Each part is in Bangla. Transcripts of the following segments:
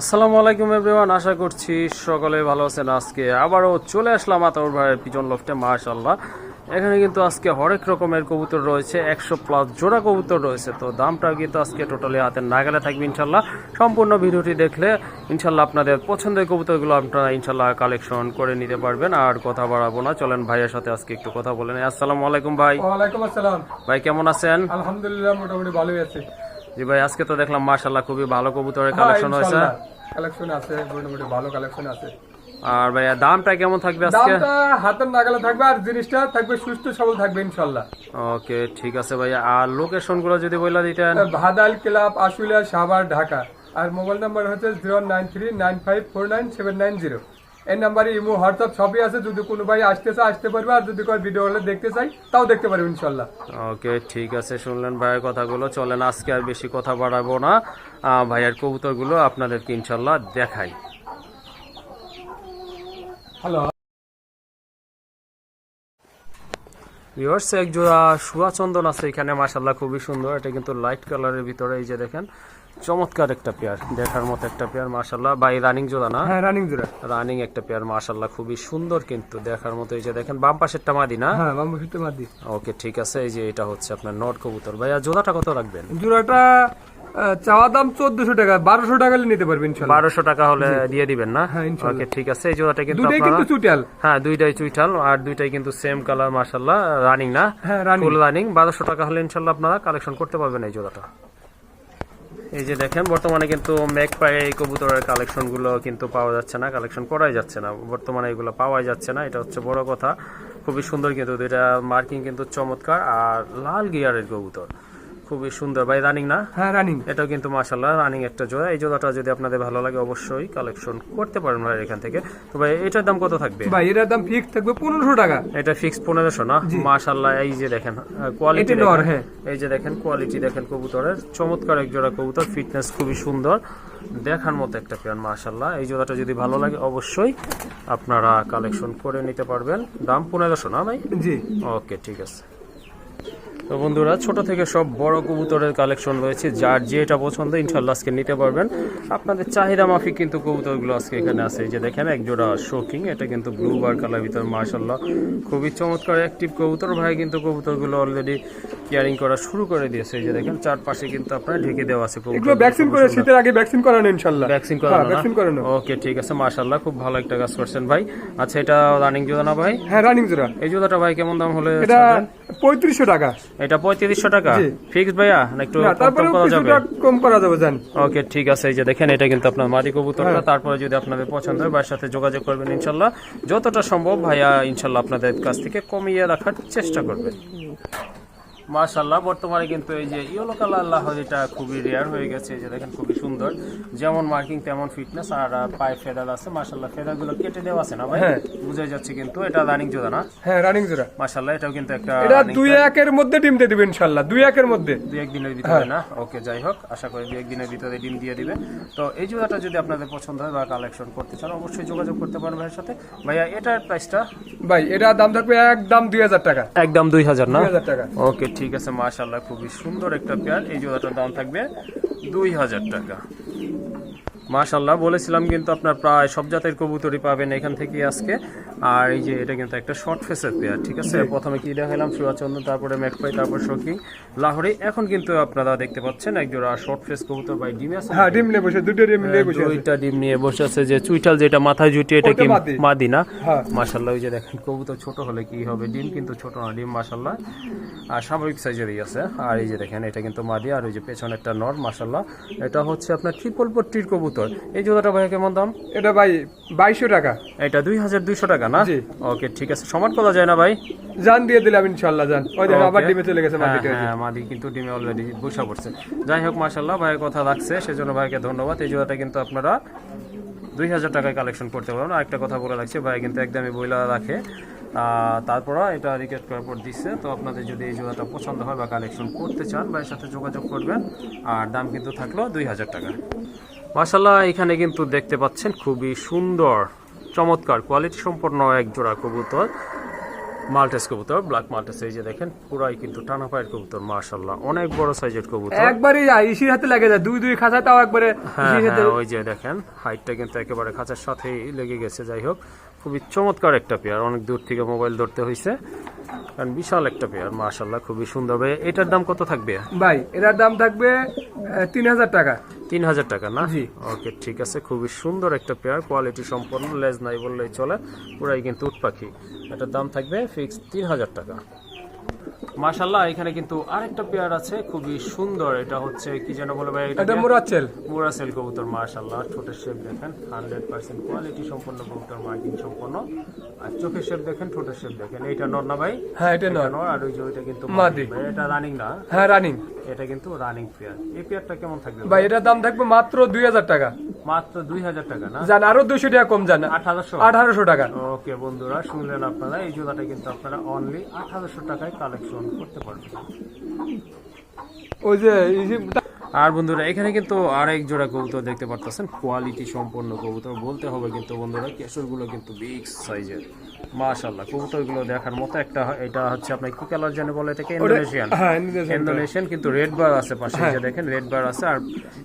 আসসালামু আলাইকুম এভরিওয়ান আশা করছি সকলে ভালো আছেন। আজকে আবারও চলে আসলাম আতর ভাইয়ের পিজন লফটে মাশাল্লাহ এখানে কিন্তু আজকে হরেক রকমের কবুতর রয়েছে একশো প্লাস জোড়া কবুতর রয়েছে। তো দামটা কিন্তু আজকে টোটালি হাতের নাগালে থাকবে ইনশাল্লাহ সম্পূর্ণ ভিডিওটি দেখলে ইনশাল্লাহ আপনাদের পছন্দের কবুতরগুলো আপনারা ইনশাল্লাহ কালেকশন করে নিতে পারবেন। আর কথা বাড়াবো না চলেন ভাইয়ের সাথে আজকে একটু কথা বলেন আসসালামু আলাইকুম ভাই। ওয়ালাইকুম আসসালাম। ভাই কেমন আছেন? আলহামদুলিল্লাহ মোটামুটি ভালোই আছে। জি ভাই আজকে তো দেখলাম মাশাল্লাহ খুবই ভালো কবুতরের কালেকশন হয়েছে। কালেকশন আছে মোটামুটি ভালো কালেকশন আছে। আর ভাইয়া দামটা কেমন থাকবে আজকে? দামটা হাতের নাগালে থাকবে আর জিনিসটা থাকবে সুস্থ সবল থাকবে ইনশাল্লাহ ওকে ঠিক আছে ভাইয়া। আর লোকেশনগুলো যদি বলে দিতেন? ভাদাল ক্লাব আশুলিয়া সাভার ঢাকা। আর মোবাইল নাম্বার হচ্ছে zero nine three nine five four nine seven nine zero. এই নাম্বারে ইমো হোয়াটসঅ্যাপ সবই আছে। যদি কোনো ভাই আসতে চায় আসতে পারবে। আর যদি কোনো ভিডিও হলে দেখতে চাই তাও দেখতে পারবে ইনশাল্লাহ। ওকে ঠিক আছে শুনলেন ভাইয়ের কথাগুলো। চলেন আজকে আর বেশি কথা বাড়াবো না। ভাইয়ের কবুতরগুলো আপনাদেরকে ইনশাল্লাহ দেখাই। হ্যালো ভিউয়ার্স এক জোড়া সুয়া চন্দন আছে এখানে মাশাল্লাহ খুবই সুন্দর। এটা কিন্তু লাইট কালারের ভিতরে এই যে দেখেন চমৎকার একটা পেয়ার দেখার মতো একটা পেয়ার মাশাল্লাহ বাই রানিং জোড়া না? হ্যাঁ রানিং জোড়া। রানিং একটা পেয়ার মাশাল্লাহ খুবই সুন্দর কিন্তু দেখার মতো। এই যে দেখেন বাম পাশেরটা মাদি না? হ্যাঁ বাম্বু সুতে মাদি। ওকে ঠিক আছে। এই যে এটা হচ্ছে আপনার নট কবুতর। ভাইয়া জোড়াটা কত রাখবেন? জোড়াটা চাওয়া দাম চোদ্দশো টাকা বারোশো টাকা হলে নিতে পারবে ইনশাল্লাহ। বারোশো টাকা হলে দিয়ে দিবেন না? হ্যাঁ, ওকে ঠিক আছে এই জোড়াটা কিন্তু দুটাই কিন্তু চুটিয়াল হ্যাঁ দুইটাই চুইঠাল আর দুইটাই কিন্তু সেম কালার রানিং না? হ্যাঁ ফুল রানিং বারোশো টাকা হলে ইনশাল্লাহ আপনারা কালেকশন করতে পারবেন এই জোড়াটা। এই যে দেখেন বর্তমানে কিন্তু এই কবুতরের কালেকশনগুলো কিন্তু পাওয়া যাচ্ছে না কালেকশন করাই যাচ্ছে না। বর্তমানে এগুলো পাওয়াই যাচ্ছে না এটা হচ্ছে বড় কথা। খুবই সুন্দর কিন্তু দুইটা মার্কিং কিন্তু চমৎকার আর লাল গিয়ারের কবুতর। খুবই সুন্দর। ভাই রানিং না? হ্যাঁ রানিং এটাও কিন্তু মাশাল্লাহ রানিং একটা জোড়া। এই জোড়াটা যদি আপনাদের ভালো লাগে অবশ্যই কালেকশন করতে পারেন ভাই এখান থেকে। তো ভাই এটার দাম কত থাকবে? ভাই এটার দাম ফিক্স থাকবে পনেরোশো টাকা। এটা ফিক্স পনেরোশো না? মাশাল্লাহ এই যে দেখেন কোয়ালিটি হ্যাঁ। এই যে দেখেন কোয়ালিটি দেখেন কবুতরের। চমৎকার এক জোড়া কবুতর ফিটনেস খুবই সুন্দর। দেখার মতো একটা পেয়ার মাশাল্লাহ এই জোড়াটা যদি ভালো লাগে অবশ্যই আপনারা কালেকশন করে নিতে পারবেন। দাম পনেরোশো না ভাই? জি। ওকে ঠিক আছে। তো বন্ধুরা ছোট থেকে সব বড় কবুতরের কালেকশন রয়েছে। যার যেটা পছন্দ ইনশাল্লাহ আজকে নিতে পারবেন। আপনাদের চাহিদা মাফিক কিন্তু কবুতরগুলো আজকে এখানে আছে। যে দেখেন এক জোড়া শোকিং এটা কিন্তু ব্লু বার কালার ভিতর মার্শাল্লাহ খুবই চমৎকার অ্যাক্টিভ কবুতর। ভাই কিন্তু কবুতরগুলো অলরেডি কেয়ারিং করা শুরু করে দিয়েছে। এই যে দেখেন চারপাশে কিন্তু আপনার ঢেকে দেওয়া আছে এগুলো ভ্যাকসিন করে শীতের আগে ভ্যাকসিন করানো ইনশাল্লাহ ভ্যাকসিন করানো ভ্যাকসিন করানো ওকে ঠিক আছে মার্শাল্লাহ খুব ভালো একটা কাজ করছেন ভাই। আচ্ছা এটা রানিং জোড়া না ভাই? হ্যাঁ রানিং জোড়া। এই জোড়াটা ভাই কেমন দাম হলে এটা? পঁয়ত্রিশশো টাকা। এটা পঁয়ত্রিশশো টাকা। ফিক্সড ফিক্স ভাইয়া? না একটু কম করা যাবে? কম করা যাবে জান। ওকে ঠিক আছে এই যে দেখেন এটা কিন্তু আপনার মাটি কবুতরটা। হ্যাঁ। তারপরে যদি আপনাদের পছন্দ হয় ভাইয়ের সাথে যোগাযোগ করবেন ইনশাল্লাহ। যতটা সম্ভব ভাইয়া ইনশাল্লাহ আপনাদের কাছ থেকে কমিয়ে রাখার চেষ্টা করবেন। মাশাল্লাহ বর্তমানে কিন্তু এই যে ইয়েলো কালার আল্লাহ এটা খুবই রেয়ার হয়ে গেছে এই যে দেখেন খুবই সুন্দর। যেমন মার্কিং তেমন ফিটনেস আর পায়ে ফেদার আছে মাশাল্লাহ ফেদারগুলো কেটে দেওয়া আছে না ভাই? হ্যাঁ। বুঝা যাচ্ছে কিন্তু এটা রানিং জোড়া না? হ্যাঁ রানিং জোড়া। মাশাল্লাহ এটাও কিন্তু একটা এটা দুই একের মধ্যে ডিম দিয়ে দিবে ইনশাল্লাহ দুই একের মধ্যে। দুই একদিনের ভিতরে হ্যাঁ। না? ওকে যাই হোক আশা করি দুই একদিনের ভিতরে ডিম দিয়ে দিবে। তো এই জোড়াটা যদি আপনাদের পছন্দ হয় বা কালেকশন করতে চান অবশ্যই যোগাযোগ করতে পারেন ভাইয়ের সাথে। ভাইয়া এটার প্রাইসটা ভাই এটা দাম থাকবে একদম দুই হাজার টাকা। একদম দুই হাজার না? টাকা। ওকে ঠিক আছে মাশাল্লাহ খুবই সুন্দর একটা পেয়ার। এই জোড়াটার দাম থাকবে দুই হাজার টাকা। মাশাল্লাহ বলেছিলাম কিন্তু আপনার প্রায় সব জাতের কবুতরই পাবেন এখান থেকে আজকে। আর এই যে এটা কিন্তু একটা শর্ট ফেসের পেয়ার ঠিক আছে? প্রথমে কি দেখালাম সুরাচন্দ্র তারপরে ম্যাকপাই তারপর শোকিং লাহোরি। এখন কিন্তু আপনারা দেখতে পাচ্ছেন একজোড়া শর্ট ফেস কবুতর বাই ডিমে আছে। হ্যাঁ ডিম নিয়ে বসে দুটো ডিম নিয়ে বসে আছে। দুইটা ডিম নিয়ে বসে আছে। যে চুইটাল যেটা মাথায় জুটিয়ে এটা কি মাদি। না? হ্যাঁ। মাশাল্লাহ ওই যে দেখেন কবুতর ছোট হলে কি হবে? ডিম কিন্তু ছোট না ডিম মাশাল্লাহ আর স্বাভাবিক সাইজেরই আছে। আর এই যে দেখেন এটা কিন্তু মাদি আর ওই যে পেছনে একটা নর মাশাল্লাহ এটা হচ্ছে আপনার ট্রিপল পট্টির কবুতর। এই জোড়াটা ভাই কেমন দাম? এটা ভাই বাইশশো টাকা। এটা দুই হাজার দুইশো টাকা না? ওকে ঠিক আছে। সমান করা যায় না ভাই? জান দিয়ে দিলাম ইনশাল্লাহ জান। ওই দেখো আবার ডিমে চলে গেছে হ্যাঁ, মাটিতে হ্যাঁ মাদি কিন্তু ডিমে অলরেডি বসা পড়ছে। যাই হোক মাশাল্লাহ ভাইয়ের কথা রাখছে সেজন্য ভাইকে ধন্যবাদ। এই জোড়াটা কিন্তু আপনারা দুই হাজার টাকায় কালেকশন করতে পারেন আরেকটা কথা বলে রাখছে ভাই কিন্তু একদমই বইলা রাখে। আহ, তারপরও এটা রিকেট করার পর দিচ্ছে তো আপনাদের যদি এই জোড়াটা পছন্দ হয় বা কালেকশন করতে চান ভাইয়ের সাথে যোগাযোগ করবেন। আর দাম কিন্তু থাকল দুই হাজার টাকা। মাশাল্লাহ এখানে কিন্তু দেখতে পাচ্ছেন খুবই সুন্দর চমৎকার কোয়ালিটি সম্পন্ন এক জোড়া কবুতর মাল্টেস কবুতর ব্ল্যাক মাল্টেস এই যে দেখেন পুরাই কিন্তু টানা পায়ের কবুতর মাশাআল্লাহ। অনেক বড় সাইজের কবুতর। একবারই ইসির হাতে লাগে যায় দুই দুই খাঁচা তাও একবারে হ্যাঁ হ্যাঁ ওই যে দেখেন হাইটটা কিন্তু একেবারে খাঁচার সাথেই লেগে গেছে যাই হোক। খুবই চমৎকার একটা পেয়ার অনেক দূর থেকে মোবাইল ধরতে হয়েছে কারণ বিশাল একটা পেয়ার মাশাল্লাহ খুবই সুন্দর। ভাই এটার দাম কত থাকবে? ভাই এটার দাম থাকবে তিন হাজার টাকা। তিন হাজার টাকা না? জি। ওকে ঠিক আছে খুবই সুন্দর একটা পেয়ার কোয়ালিটি সম্পন্ন লেজ নাই বললেই চলে পুরাই কিন্তু উট পাখি এটার দাম থাকবে ফিক্স তিন হাজার টাকা। মাশাল্লাহ এখানে কিন্তু আরেকটা পেয়ার আছে খুবই সুন্দর। এটা হচ্ছে কি যেন বলে ভাই এটা এটা মুরাচ্ছেল। মুরাসেল কবুতর মাশাল্লাহ ঠোঁটের শেপ দেখেন হান্ড্রেড পার্সেন্ট কোয়ালিটি সম্পন্ন কবুতর মার্কিং সম্পন্ন। আর চোখের শেপ দেখেন ঠোঁটের শেপ দেখেন। এইটা নর না ভাই? হ্যাঁ এটা নর। আর ওই যে ওইটা কিন্তু মাদি। এটা রানিং না? হ্যাঁ রানিং এটা কিন্তু রানিং পেয়ার। এই পেয়ারটা কেমন থাকবে ভাই এটার দাম থাকবে মাত্র দুই হাজার টাকা। মাত্র দুই হাজার টাকা না? জান আরও দুইশো টাকা কম জান। আঠারোশো? আঠারোশো টাকা। ওকে বন্ধুরা শুনলেন আপনারা এই জোড়াটা কিন্তু আপনারা অনলি আঠারোশো টাকায় করতে পারবে ওই যে আর বন্ধুরা এখানে কিন্তু আরেক জোড়া কবুতর দেখতে পারতেছেন। কোয়ালিটি সম্পন্ন কবুতর বলতে হবে কিন্তু বন্ধুরা কেশরগুলো কিন্তু বিগ সাইজের। মাশাল্লাহ কবুতরগুলো দেখার মতো একটা এটা হচ্ছে আপনার কি কালার জানে বলে এটাকে? ইন্দোনেশিয়ান। হ্যাঁ ইন্দোনেশিয়ান কিন্তু রেড বার আছে পাশে যে দেখেন রেড বার আছে আর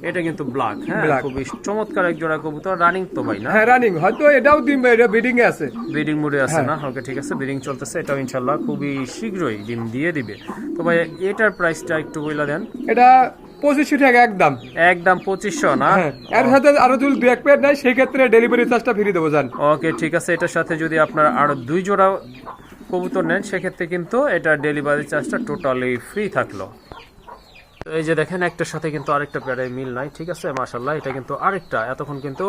এটা কিন্তু ব্ল্যাক হ্যাঁ. খুবই চমৎকার এক জোড়া কবুতর রানিং তো ভাই না? হ্যাঁ রানিং হয়তো এটাও ডিম এটা বিডিং এ আছে। ব্রিডিং মোডে আছে হ্যাঁ। না? ওকে ঠিক আছে ব্রিডিং চলতেছে এটাও ইনশাল্লাহ খুবই শীঘ্রই ডিম দিয়ে দিবে। তো ভাই এটার প্রাইসটা একটু বইলা দেন। এটা পঁচিশশো টাকা একদম। একদম পঁচিশশো না? হ্যাঁ এর সাথে আরও যদি দু এক প্লেট নেয় সেক্ষেত্রে ডেলিভারি চার্জটা ফ্রি দেবো জান। ওকে ঠিক আছে এটার সাথে যদি আপনার আরও দুই জোড়া কবুতর নেন সেক্ষেত্রে কিন্তু এটা ডেলিভারি চার্জটা টোটালি ফ্রি থাকল। এই যে দেখেন একটার সাথে কিন্তু আরেকটা পেয়ারে মিল নাই ঠিক আছে মাসাল্লাহ এটা কিন্তু আরেকটা। এতক্ষণ কিন্তু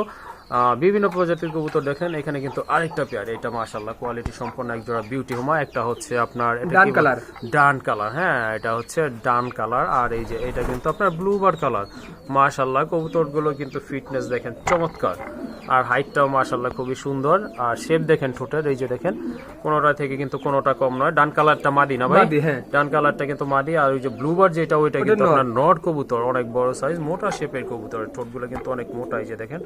বিভিন্ন প্রজাতির কবুতর দেখেন এখানে কিন্তু আরেকটা পেয়ার। এটা মাশাল্লাহ কোয়ালিটি সম্পন্ন এক জোড়া বিউটি হোমা। একটা হচ্ছে আপনার ডান কালার। ডান কালার হ্যাঁ এটা হচ্ছে ডান কালার। আর এই যে এটা কিন্তু আপনার ব্লু বার কালার মাশাল্লাহ কবুতরগুলো কিন্তু ফিটনেস দেখেন চমৎকার। আর হাইটটাও মাশাল্লাহ খুবই সুন্দর। আর শেপ দেখেন ঠোঁটের এই যে দেখেন কোনোটা থেকে কিন্তু কোনোটা কম নয়। ডান কালারটা মাদি না ভাই? হ্যাঁ। ডান কালারটা কিন্তু মাদি আর ওই যে ব্লু বার যেটা ওইটা কিন্তু নর। আপনার নট কবুতর অনেক বড় সাইজ মোটা শেপের কবুতর। ঠোঁটগুলো কিন্তু অনেক মোটা এই যে দেখেন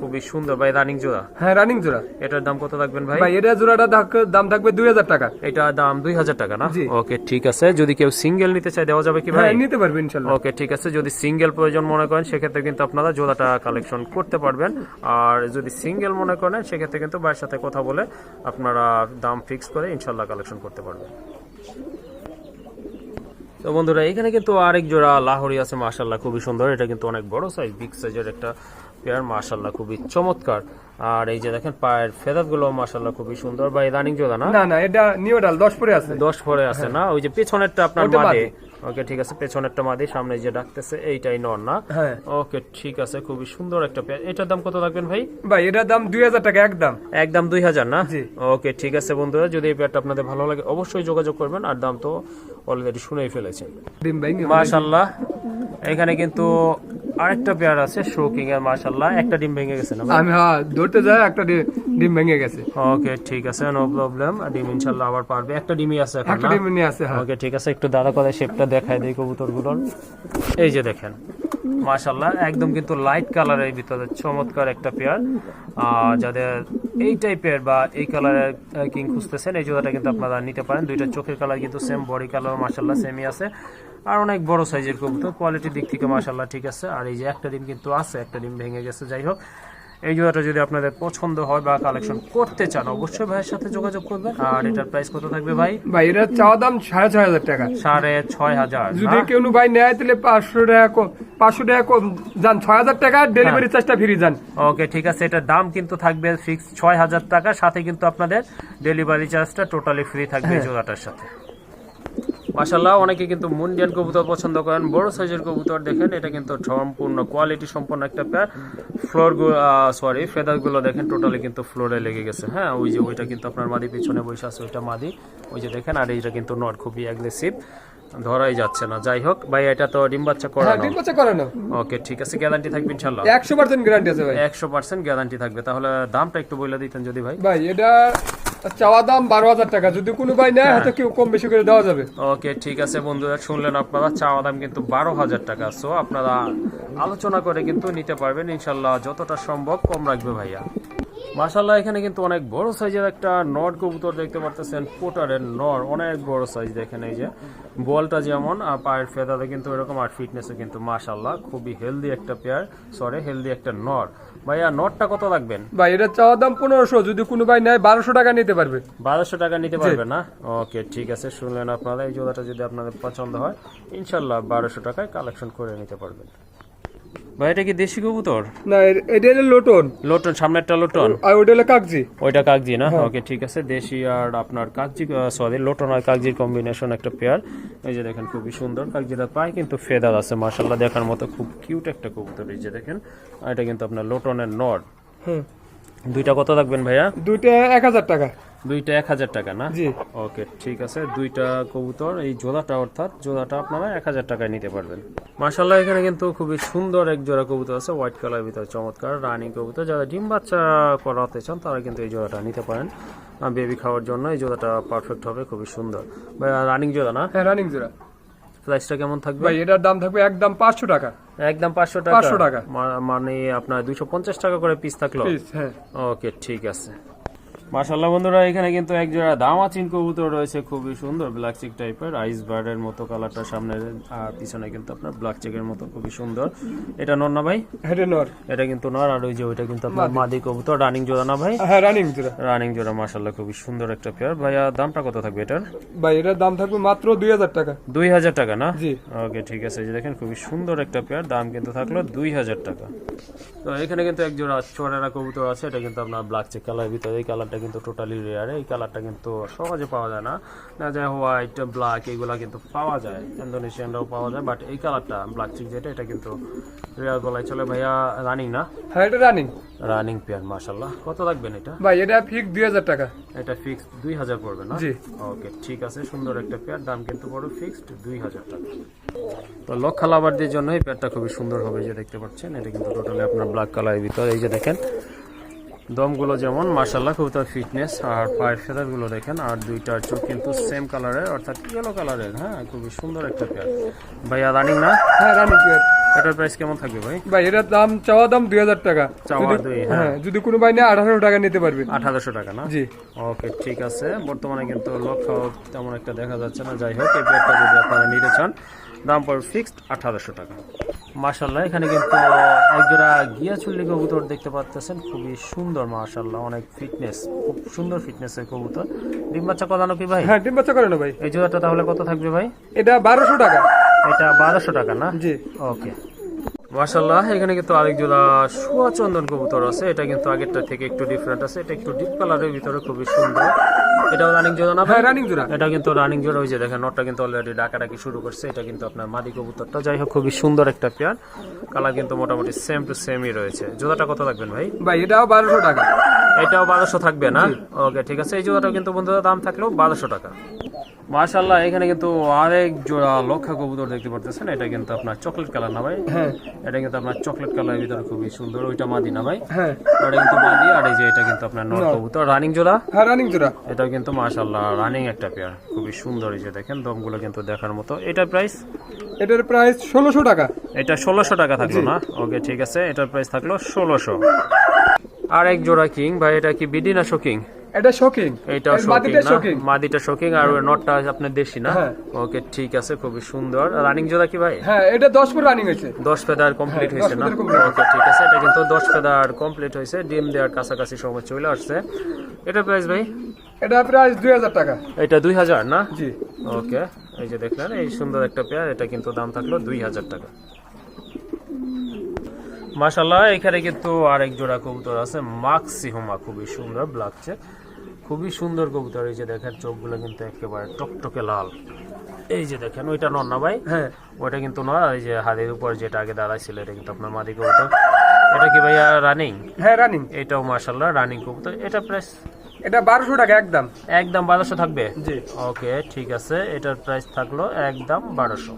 খুবই সুন্দর ভাই রানিং জোড়া। হ্যাঁ রানিং জোড়া। এটার দাম কত ভাই? ভাই এটা জোড়াটা দাম থাকবে দুই হাজার টাকা। এটা দাম দুই হাজার টাকা না? ওকে ঠিক আছে। যদি কেউ সিঙ্গেল নিতে চায় দেওয়া যাবে কি ভাই? হ্যাঁ নিতে পারবে ইনশাল্লাহ। ওকে ঠিক আছে। যদি সিঙ্গেল প্রয়োজন মনে করেন সেক্ষেত্রে কিন্তু আপনারা জোড়াটা কালেকশন করতে পারবেন। আর যদি সিঙ্গেল মনে করেন সেক্ষেত্রে কিন্তু ভাইয়ের সাথে কথা বলে আপনারা দাম ফিক্স করে ইনশাল্লাহ কালেকশন করতে পারবেন। তো বন্ধুরা এখানে কিন্তু আরেক জোড়া লাহোরি আছে মাশাল্লাহ খুবই সুন্দর। এটা কিন্তু অনেক বড় সাইজ বিগ সাইজের একটা পেয়ার মাশাল্লাহ খুবই চমৎকার। আর এই যে দেখেন পায়ের ফেদাতগুলো মাশাল্লাহ খুবই সুন্দর। বা রানিং জোড়া না? না না এটা নিউ ডাল দশ পরে আছে। দশ পরে আছে না? ওই যে পেছনেরটা আপনার মাদে। ওকে ঠিক আছে পেছনেরটা মাদি সামনে যে ডাকতেছে এইটাই নর না? হ্যাঁ। ওকে ঠিক আছে খুবই সুন্দর একটা পেয়ার। এটার দাম কত রাখবেন ভাই? ভাই এটার দাম দুই হাজার টাকা একদম। একদম দুই হাজার না? ওকে ঠিক আছে বন্ধুরা যদি এই পেয়ারটা আপনাদের ভালো লাগে অবশ্যই যোগাযোগ করবেন আর দাম তো অলরেডি শুনেই ফেলেছেন। মাশাল্লাহ এখানে কিন্তু আরেকটা পেয়ার আছে শোকিং এর মাশাল্লাহ একটা ডিম ভেঙে গেছে না আমি হ্যাঁ ধরতে যাই একটা ডিম ভেঙে গেছে। ওকে ঠিক আছে নো প্রবলেম ডিম ইনশাল্লাহ আবার পারবে। একটা ডিমই আছে এখন একটা না? ডিম নিয়ে আছে হ্যাঁ। ওকে ঠিক আছে একটু দাদা করে শেপটা দেখায় দেই কবুতরগুলোর। এই যে দেখেন মাশাল্লাহ একদম কিন্তু লাইট কালারের ভিতরে চমৎকার একটা পেয়ার যাদের এই টাইপের বা এই কালারের কিং খুঁজতেছেন এই জোড়াটা কিন্তু আপনারা নিতে পারেন। দুইটা চোখের কালার কিন্তু সেম বডি কালার মাশাল্লাহ সেমই আছে। আর অনেক বড় সাইজের কবুতর কোয়ালিটির দিক থেকে মাশাল্লাহ ঠিক আছে। আর এই যে একটা ডিম কিন্তু আছে একটা ডিম ভেঙে গেছে যাই হোক। এই জোড়াটা যদি আপনাদের পছন্দ হয় বা কালেকশন করতে চান অবশ্যই ভাইয়ের সাথে যোগাযোগ করবেন। আর এটার প্রাইস কত থাকবে ভাই? ভাই এটা চাওয়া দাম সাড়ে ছয় হাজার টাকা। সাড়ে ছয় হাজার যদি? কেউ ভাই নেয় তাহলে পাঁচশো টাকা কম পাঁচশো টাকা কম যান। ছয় হাজার টাকা ডেলিভারি চার্জটা ফ্রি যান। ওকে ঠিক আছে। এটার দাম কিন্তু থাকবে ফিক্স ছয় হাজার টাকা সাথে কিন্তু আপনাদের ডেলিভারি চার্জটা টোটালি ফ্রি থাকবে জোড়াটার সাথে। মাসাল্লাহ অনেকে কিন্তু মুন্ডিয়ান কবুতর পছন্দ করেন। বড় সাইজের কবুতর দেখেন এটা কিন্তু সম্পূর্ণ কোয়ালিটি সম্পন্ন একটা পেয়ার ফ্লোর সরি ফেদারগুলো দেখেন টোটালি কিন্তু ফ্লোরে লেগে গেছে। হ্যাঁ ওই যে ওইটা কিন্তু আপনার মাদি পিছনে বসে আছে ওইটা মাদি। ওই যে দেখেন আর এইটা কিন্তু নট খুবই অ্যাগ্রেসিভ ধরাই যাচ্ছে না। যাই হোক ভাই এটা তো ডিম বাচ্চা হ্যাঁ করানো ডিম বাচ্চা করে না। ওকে ঠিক আছে গ্যারান্টি থাকবে একশো পার্সেন্ট গ্যারান্টি আছে ভাই। একশো পার্সেন্ট গ্যারান্টি থাকবে। তাহলে দামটা একটু বলে দিতেন যদি ভাই। ভাই এটা চাওয়া দাম বারো হাজার টাকা। যদি কোনো ভাই নেয় হয়তো কেউ কম বেশি করে দেওয়া যাবে। ওকে ঠিক আছে বন্ধুরা শুনলেন আপনারা চাওয়া দাম কিন্তু বারো হাজার টাকা। সো আপনারা আলোচনা করে কিন্তু নিতে পারবেন ইনশাল্লাহ যতটা সম্ভব কম রাখবে ভাইয়া। মাশাল্লাহ এখানে কিন্তু অনেক বড় সাইজের একটা নট কবুতর দেখতে পারতেছেন পোটারের নর অনেক বড় সাইজ দেখেন এই যে। বলটা যেমন আর পায়ের ফেদাতে কিন্তু এরকম আর ফিটনেসও কিন্তু মাশাল্লাহ খুবই হেলদি একটা পেয়ার সরি হেলদি একটা নর। ভাইয়া নটটা কত রাখবেন? ভাই এটা চাওয়া দাম পনেরোশো যদি কোনো ভাই নেয় বারোশো টাকা নিতে পারবে। বারোশো টাকা নিতে পারবে না? ওকে ঠিক আছে শুনলেন আপনারা এই জোড়াটা যদি আপনাদের পছন্দ হয় ইনশাল্লাহ বারোশো টাকায় কালেকশন করে নিতে পারবেন। ভাই এটা কি দেশি কবুতর? না এটা হলো লোটন। লোটন সামনেরটা লোটন? আর ওটা হলো কাগজি ওইটা কাগজি না? ওকে ঠিক আছে। দেশি আর আপনার কাগজি সরি লোটন আর কাগজির কম্বিনেশন একটা পেয়ার এই যে দেখেন খুবই সুন্দর। কাগজিটা পায় কিন্তু ফেদার আছে মার্শাল্লাহ দেখার মতো খুব কিউট একটা কবুতর। এই যে দেখেন এটা কিন্তু আপনার লোটনের নট হুম। দুইটা কত রাখবেন ভাইয়া? দুইটা এক হাজার টাকা। দুইটা এক হাজার টাকা না? জি। ওকে ঠিক আছে। দুইটা কবুতর এই জোড়াটা অর্থাৎ জোড়াটা আপনারা এক হাজার টাকায় নিতে পারবেন। মার্শাল্লাহ এখানে কিন্তু খুবই সুন্দর এক জোড়া কবুতর আছে হোয়াইট কালার ভিতরে চমৎকার রানিং কবুতর। যারা ডিম বাচ্চা করাতে চান তারা কিন্তু এই জোড়াটা নিতে পারেন। বেবি খাওয়ার জন্য এই জোড়াটা পারফেক্ট হবে খুবই সুন্দর। রানিং জোড়া না? হ্যাঁ রানিং জোড়া। প্রাইসটা কেমন থাকবে? ভাই এটার দাম থাকবে একদম পাঁচশো টাকা। একদম পাঁচশো টাকা? 500 টাকা। মানে আপনার দুইশো পঞ্চাশ টাকা করে পিস থাকল? হ্যাঁ। ওকে ঠিক আছে। মাশাল্লাহ বন্ধুরা এখানে কিন্তু এক জোড়া দামাচিন কবুতর রয়েছে খুবই সুন্দর ব্ল্যাক চিক টাইপের আইস বার্ডের মতো কালারটা সামনে আর পিছনে কিন্তু আপনার ব্ল্যাক চেকের মতো খুবই সুন্দর। এটা নর না ভাই? হেডে নর। এটা কিন্তু নর আর ওই যে ওইটা কিন্তু আপনার মাদি। কবুতর রানিং জোড়া না ভাই? হ্যাঁ রানিং জোড়া। রানিং জোড়া মাশাল্লাহ খুবই সুন্দর একটা পেয়ার ভাইয়া দামটা কত থাকবে এটার? ভাই এটার দাম থাকবে মাত্র দুই হাজার টাকা। দুই হাজার টাকা না? জি। ওকে ঠিক আছে এই যে দেখেন খুবই সুন্দর একটা পেয়ার দাম কিন্তু থাকল দুই হাজার টাকা। তো এখানে কিন্তু এক জোড়া চোরানা কবুতর আছে এটা কিন্তু আপনার ব্ল্যাক চেক কালার ভিতরে এই কালারটা কিন্তু টোটালি রেয়ার এই কালারটা কিন্তু সহজে পাওয়া যায় না। না যায় হোয়াইট ব্ল্যাক এগুলা কিন্তু পাওয়া যায়। ইন্দোনেশিয়ানরাও পাওয়া যায় বাট এই কালারটা ব্ল্যাক চেক যেটা এটা কিন্তু রেয়ার বলাই চলে। ভাইয়া রানিং না? হ্যাঁ এটা রানিং রানিং পেয়ার মাশাল্লাহ কত রাখবেন এটা? ভাই এটা ফিক্স দুই হাজার টাকা। এটা ফিক্সড দুই হাজার পড়বে না? জি। ওকে ঠিক আছে সুন্দর একটা পেয়ার দাম কিন্তু বড় ফিক্সড দুই হাজার টাকা। তো লক্ষা লাভারদের জন্য এই পেয়ারটা খুবই সুন্দর হবে যে দেখতে পাচ্ছেন। এটা কিন্তু টোটালি আপনার ব্ল্যাক কালারের ভিতর। এই যে দেখেন দমগুলো যেমন মার্শাল্লাহ খুব তার ফিটনেস আর পায়ের ফেদারগুলো দেখেন আর দুইটার চোখ কিন্তু সেম কালারের অর্থাৎ ইয়েলো কালারের হ্যাঁ খুবই সুন্দর একটা পেয়ার ভাইয়া রানিং না? হ্যাঁ রানিং পেয়ার এটার প্রাইস কেমন থাকবে ভাই? ভাই এটার দাম চাওয়া দাম দুই হাজার টাকা। চাওয়া যদি- দুই, হ্যাঁ। হ্যাঁ। যদি কোনো ভাই নেয় আঠারো টাকা নিতে পারবে। আঠারোশো টাকা না? জি। ওকে ঠিক আছে। বর্তমানে কিন্তু লক্ষ্য তেমন একটা দেখা যাচ্ছে না। যাই হোক এই পেয়ারটা যদি আপনারা নিতে চান দাম পড়বে ফিক্সড আঠারোশো টাকা। মার্শাল্লাহ এখানে কিন্তু একজোড়া গিয়া চুল্লি কবুতর দেখতে পাচ্ছেন খুবই সুন্দর মার্শাল্লাহ অনেক ফিটনেস খুব সুন্দর ফিটনেসের কবুতর। ডিম বাচ্চা কদানো কি ভাই? হ্যাঁ ডিম বাচ্চা করে না ভাই। এই জোড়াটা তাহলে কত থাকবে ভাই? এটা বারোশো টাকা। এটা বারোশো টাকা না? জি। ওকে মার্শাল্লাহ এখানে কিন্তু আরেক জোড়া সুয়া চন্দন কবুতর আছে। এটা কিন্তু আগেরটা থেকে একটু ডিফারেন্ট আছে। এটা একটু ডিপ কালারের ভিতরে খুবই সুন্দর। এটাও রানিং জোড়া না ভাই? হ্যাঁ রানিং জোড়া। এটা কিন্তু রানিং জোড়া হয়েছে দেখেন নটটা কিন্তু অলরেডি ডাকাডাকি শুরু করছে। এটা কিন্তু আপনার মাদি কবুতরটা। যাই হোক খুবই সুন্দর একটা পেয়ার কালার কিন্তু মোটামুটি সেম টু সেমই রয়েছে। জোড়াটা কত রাখবেন ভাই? ভাই এটাও বারোশো টাকা। এটাও বারোশো থাকবে না? ওকে ঠিক আছে। এই জোড়াটাও কিন্তু বন্ধুরা দাম থাকলেও বারোশো টাকা। মার্শাল্লাহ এখানে কিন্তু আরেক জোড়া লক্ষা কবুতর দেখতে পারতেছেন। এটা কিন্তু আপনার চকলেট কালার না ভাই? হ্যাঁ। এটা কিন্তু আপনার চকলেট কালারের ভিতরে খুবই সুন্দর। ওইটা মাদি না ভাই? হ্যাঁ। ওটা কিন্তু মাদি আর এই যে এটা কিন্তু আপনার নর কবুতর। রানিং জোড়া? হ্যাঁ রানিং জোড়া। এটাও কিন্তু মাশাল্লাহ রানিং একটা পেয়ার খুবই সুন্দর এই যে দেখেন দমগুলো কিন্তু দেখার মতো। এটার প্রাইস এটার প্রাইস ষোলোশো টাকা। এটা ষোলোশো টাকা থাকল না? ওকে ঠিক আছে। এটার প্রাইস থাকল ষোলোশো। আর এক জোড়া কিং ভাই এটা কি বিডি না শোকিং এটা শোকিং এইটাও শোকিং শোকিং মাদিটা শোকিং আর ওই নটটা আপনার দেশি না? হ্যাঁ। ওকে ঠিক আছে খুবই সুন্দর। রানিং জোড়া কি ভাই? হ্যাঁ এটা দশ ফুট রানিং হয়েছে। দশ ফেদার কমপ্লিট হ্যাঁ, হয়েছে না? ওকে ঠিক আছে এটা কিন্তু দশ ফেদার কমপ্লিট হয়েছে। ডিম দেওয়ার কাছাকাছি সময় চলে আসছে। এটা প্রাইস ভাই? এটা প্রাইস দুই হাজার টাকা। এটা দুই হাজার না? জি। ওকে এই যে দেখলেন এই সুন্দর একটা পেয়ার এটা কিন্তু দাম থাকল দুই হাজার টাকা। মাশাল্লাহ এখানে কিন্তু আরেক জোড়া কবুতর আছে মাক্সিহুমা খুবই সুন্দর ব্ল্যাক চেক খুবই সুন্দর কবুতর এই যে দেখেন চোখগুলো কিন্তু একেবারে টকটকে লাল। এই যে দেখেন ওইটা নর না ভাই? হ্যাঁ। ওইটা কিন্তু নয় এই যে হাতের উপর যেটা আগে দাঁড়াইছিল এটা কিন্তু আপনার মাদি কবুতর। এটা কি ভাইয়া রানিং হ্যাঁ রানিং এটাও মাশাল্লাহ রানিং কবুতর। এটা প্রাইস এটা বারোশো টাকা একদম। একদম বারোশো থাকবে? জি। ওকে ঠিক আছে। এটার প্রাইস থাকল একদম বারোশো।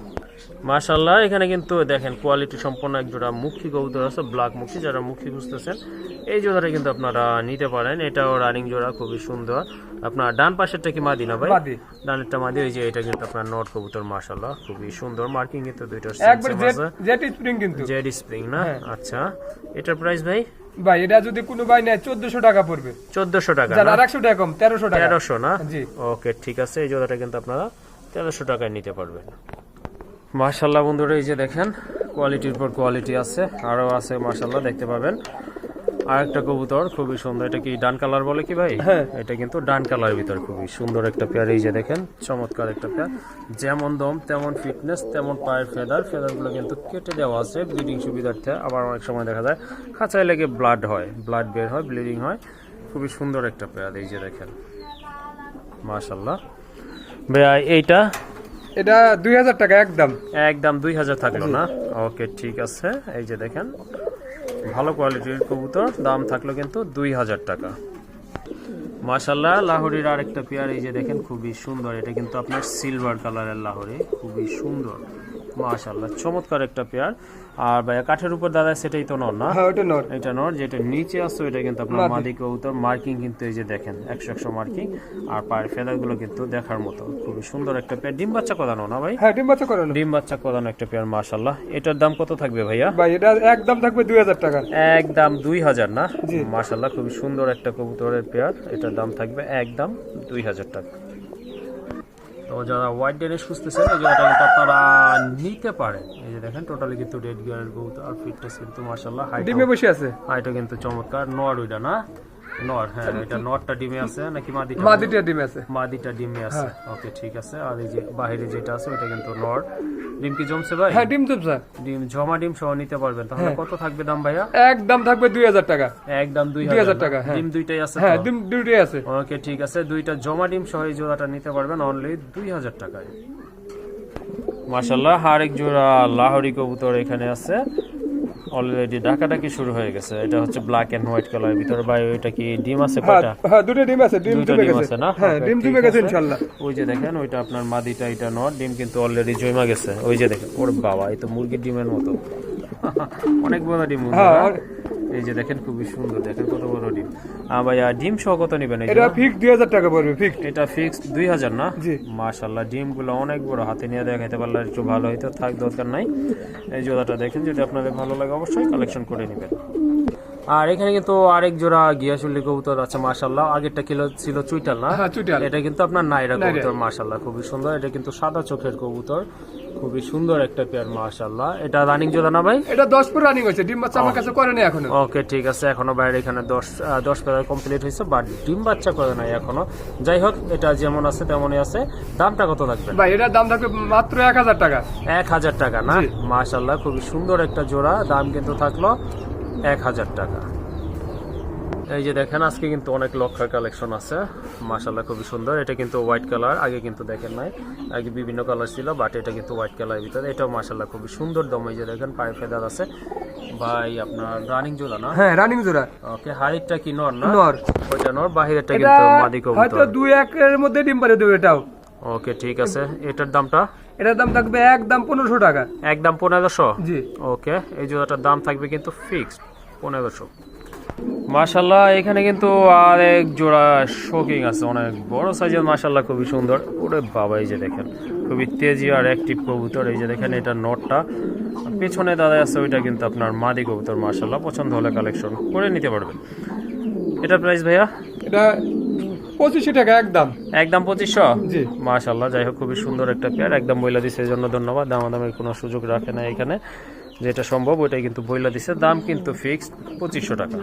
মাশাল্লাহ এখানে কিন্তু দেখেন কোয়ালিটি সম্পন্ন এক জোড়া মুখী কবুতর আছে ব্ল্যাক মুখী যারা মুখী খুঁজতেছেন এই জোড়াটা কিন্তু আপনারা নিতে পারেন। এটাও রানিং জোড়া খুবই সুন্দর। আপনার ডান পাশেরটা কি মাদি না ভাই। ডানেরটা মাদি ওই যে এটা কিন্তু আপনার নট কবুতর মাশাল্লাহ খুবই সুন্দর। মার্কিং কিন্তু একবার জেট জেট স্প্রিং কিন্তু। জেড স্প্রিং না? হ্যাঁ। আচ্ছা এটার প্রাইস ভাই? ভাই এটা যদি কোনো ভাই নেয় চোদ্দশো টাকা পড়বে। চোদ্দশো টাকা না? আর একশো টাকা কম তেরোশো টাকা। তেরোশো না? জি। ওকে ঠিক আছে এই জোড়াটা কিন্তু আপনারা তেরোশো টাকায় নিতে পারবেন। মার্শাল্লাহ বন্ধুরা এই যে দেখেন কোয়ালিটির পর কোয়ালিটি আছে আরও আছে মার্শাল্লাহ দেখতে পাবেন। আর একটা কবুতর খুবই সুন্দর এটা কি ডান কালার বলে কি ভাই? হ্যাঁ। এটা কিন্তু ডান কালার ভিতর খুবই সুন্দর একটা পেয়ার এই যে দেখেন চমৎকার একটা পেয়ার যেমন দম তেমন ফিটনেস তেমন পায়ের ফেদার ফেদারগুলো কিন্তু কেটে দেওয়া আছে ব্লিডিং সুবিধার্থে আবার অনেক সময় দেখা যায় খাঁচায় লেগে ব্লাড হয় ব্লাড বের হয় ব্লিডিং হয়। খুবই সুন্দর একটা পেয়ার এই যে দেখেন। মাশাল্লাহ ভাইয়া এইটা এটা দুই হাজার টাকা একদম। একদম দুই হাজার থাকল না? ওকে, ঠিক আছে। এই যে দেখেন, ভালো কোয়ালিটির কবুতর, দাম থাকল কিন্তু দুই হাজার টাকা। মাশাল্লাহ লাহোরির আরেকটা পেয়ার, এই যে দেখেন, খুবই সুন্দর। এটা কিন্তু আপনার সিলভার কালারের লাহোরি, খুবই সুন্দর। মাশাল্লাহ চমৎকার একটা পেয়ার। আর ভাইয়া কাঠের উপর দাদা সেটাই তো নর না? হ্যাঁ ওটা নট এটা নর যেটা নিচে আছে ওইটা কিন্তু আপনার মাদি। কবুতর। মার্কিং কিন্তু এই যে দেখেন একশো একশো মার্কিং। আর পায়ের ফেদারগুলো কিন্তু দেখার মতো। খুবই সুন্দর একটা পেয়ার। ডিম বাচ্চা কদানো না ভাই? হ্যাঁ ডিম বাচ্চা করানো। ডিম বাচ্চা কদানো একটা পেয়ার মাশাল্লাহ এটার দাম কত থাকবে ভাইয়া? ভাই এটা একদম থাকবে দুই হাজার টাকা। একদম দুই হাজার না? জি। মাশাল্লাহ খুবই সুন্দর একটা কবুতরের পেয়ার। এটার দাম থাকবে একদম দুই হাজার টাকা। তো যারা হোয়াইট ডেনে খুঁজতেছেন এই জায়গাটা কিন্তু আপনারা নিতে পারেন। এই যে দেখেন টোটালি কিন্তু রেড গিয়ারের বহুত আর ফিটনেস কিন্তু মাশাল্লাহ হাইট ডিমে বসে আছে। হাইটও কিন্তু চমৎকার নর ওইটা না? নর হ্যাঁ এটা নরটা ডিমে আছে নাকি মাদিটা মাদিটা ডিম আছে। মাদিটা ডিমে আছে। হ্যাঁ। ওকে ঠিক আছে। আর এই যে বাইরে যেটা আছে ওইটা কিন্তু নর। ডিম কি জমছে ভাই? হ্যাঁ ডিম চুপসা ডিম জমা ডিম সহ নিতে পারবেন। তাহলে হ্যাঁ। কত থাকবে দাম ভাইয়া? একদম থাকবে দুই হাজার টাকা। একদম দুই 2000 টাকা, হ্যাঁ। ডিম দুইটাই আছে হ্যাঁ ডিম দুটোই আছে। ওকে ঠিক আছে। দুইটা জমা ডিম সহ এই জোড়াটা নিতে পারবেন অনলি দুই হাজার টাকায়। মাশাল্লাহ আরেক জোড়া লাহোরি কবুতর এখানে আছে। অলরেডি ডাকাডাকি শুরু হয়ে গেছে। এটা হচ্ছে ব্ল্যাক এন্ড হোয়াইট কালার ভিতর। ভাই ওইটা কি ডিম আছে হ্যাঁ কয়টা? হ্যাঁ দুটো ডিম আছে ডিম ডিম গেছে। আছে না? হ্যাঁ ডিম ডিম গেছে আছে। ইনশাল্লাহ। ওই যে দেখেন ওইটা আপনার মাদিটা এটা নট ডিম কিন্তু অলরেডি জমা গেছে। ওই যে দেখেন ওর বাবা এই তো মুরগির ডিমের মতো। অনেক বড় ডিম হ্যাঁ, এই যে দেখেন খুবই সুন্দর দেখেন কত বড় ডিম। ভাইয়া ডিম সহ কত নেবেন এটা ফিক্স দুই হাজার টাকা পড়বে ফিক্স এটা ফিক্স দুই হাজার না। মাশাল্লাহ ডিমগুলো অনেক বড় হাতে নিয়ে দেখাইতে পারলে একটু ভালো হইতো থাক দরকার নাই। এই জোড়াটা দেখেন যদি আপনাদের ভালো লাগে অবশ্যই কালেকশন করে নেবেন। আর এখানে কিন্তু আরেক জোড়া গিয়াসুল্লি কবুতর আছে মাশাল্লাহ আগেরটা কিলো ছিল চুইটাল না? হ্যাঁ এটা কিন্তু আপনার নাইরা। কবুতর মাশাল্লাহ খুবই সুন্দর। এটা কিন্তু সাদা চোখের কবুতর। খুবই সুন্দর একটা পেয়ার মাশাল্লাহ এটা রানিং জোড়া না ভাই? এটা দশ ফুট রানিং হয়েছে ডিম বাচ্চা আমার কাছে করে করেনি এখনও। ওকে ঠিক আছে এখনও বাইরে এখানে দশ আহ, দশ পেয়ার কমপ্লিট হয়েছে বাট ডিম বাচ্চা করে নাই এখনও। যাই হোক এটা যেমন আছে তেমনই আছে। দামটা কত থাকবে? ভাই এটার দাম থাকবে মাত্র এক হাজার টাকা। এক হাজার টাকা না? জি। মাশাল্লাহ খুবই সুন্দর একটা জোড়া দাম কিন্তু থাকল এক হাজার টাকা। এই যে দেখেন আজকে কিন্তু অনেক লক্ষার কালেকশন আছে। মাশাল্লাহ খুবই সুন্দর। এটা কিন্তু হোয়াইট কালার আগে কিন্তু দেখেন নাই। আগে বিভিন্ন কালার ছিল বাট এটা কিন্তু হোয়াইট কালার ভিতরে। এটাও মাশাল্লাহ খুবই সুন্দর দম। এই যে দেখেন পায়ে ফেদার আছে। ভাই আপনার রানিং জোড়া না? হ্যাঁ রানিং জোড়া। ওকে কি নর না? নর। ওইটা নর বাহিরেরটা কিন্তু মাদি হয়তো দুই একের মধ্যে ডিম পারে দেবে এটাও। ওকে ঠিক আছে। এটার দামটা? এটার দাম থাকবে একদম পনেরোশো টাকা। একদম পনেরোশো? জি। ওকে এই জোড়াটার দাম থাকবে কিন্তু ফিক্সড পনেরোশো। মাশাল্লাহ এখানে কিন্তু আরেক জোড়া শোকিং আছে অনেক বড় সাইজের মাশাল্লাহ খুবই সুন্দর। ওরে বাবা এই যে দেখেন খুবই তেজি আর অ্যাক্টিভ কবুতর এই যে দেখেন এটা নটটা। পেছনে দাদা আছে ওইটা কিন্তু আপনার মাদি কবুতর মাশাল্লাহ পছন্দ হলে কালেকশন করে নিতে পারবেন। এটা প্রাইস ভাইয়া? এটা পঁচিশশো টাকা একদম। একদম পঁচিশশো? জি। মাশাল্লাহ যাই হোক খুবই সুন্দর একটা পেয়ার একদম বইলা দিছে এই জন্য ধন্যবাদ। দামাদামের কোনো সুযোগ রাখে না এখানে। যেটা সম্ভব ওইটাই কিন্তু বইলা দিছে। দাম কিন্তু ফিক্সড পঁচিশশো টাকা।